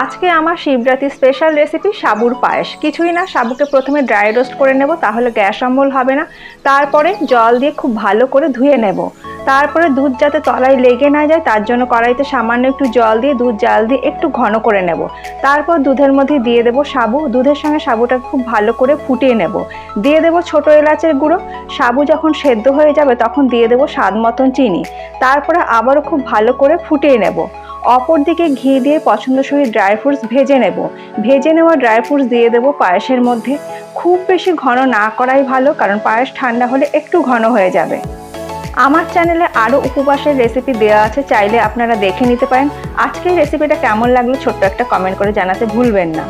আজকে আমার Shivratri special recipe সাবুর পায়েস। কিছুই না, সাবুকে প্রথমে ড্রাই রোস্ট করে নেব, তাহলে গ্যাস অম্বল হবে না। তারপরে জল দিয়ে খুব ভালো করে ধুয়ে নেব। তারপরে দুধ যাতে তলায় লেগে না যায়, তার জন্য কড়াইতে সামান্য একটু জল দিয়ে, দুধ জাল দিয়ে একটু ঘন করে নেব। তারপর দুধের মধ্যে দিয়ে দেব সাবু। দুধের সঙ্গে সাবুটাকে খুব ভালো করে ফুটিয়ে নেব। দিয়ে দেব ছোট এলাচের গুঁড়ো। সাবু যখন সেদ্ধ হয়ে যাবে, তখন দিয়ে দেব স্বাদ মতন চিনি। তারপরে আবারও খুব ভালো করে ফুটিয়ে নেব। অপর দিকে ঘি দিয়ে পছন্দসই ড্রাই ফ্রুটস ভেজে নেব। ভেজে নেওয়া ড্রাই ফ্রুটস দিয়ে দেবো পায়েসের মধ্যে। খুব বেশি ঘন না করাই ভালো, কারণ পায়েস ঠান্ডা হলে একটু ঘন হয়ে যাবে। আমার চ্যানেলে আরও উপবাসের রেসিপি দেওয়া আছে, চাইলে আপনারা দেখে নিতে পারেন। আজকের রেসিপিটা কেমন লাগল ছোট্ট একটা কমেন্ট করে জানাতে ভুলবেন না।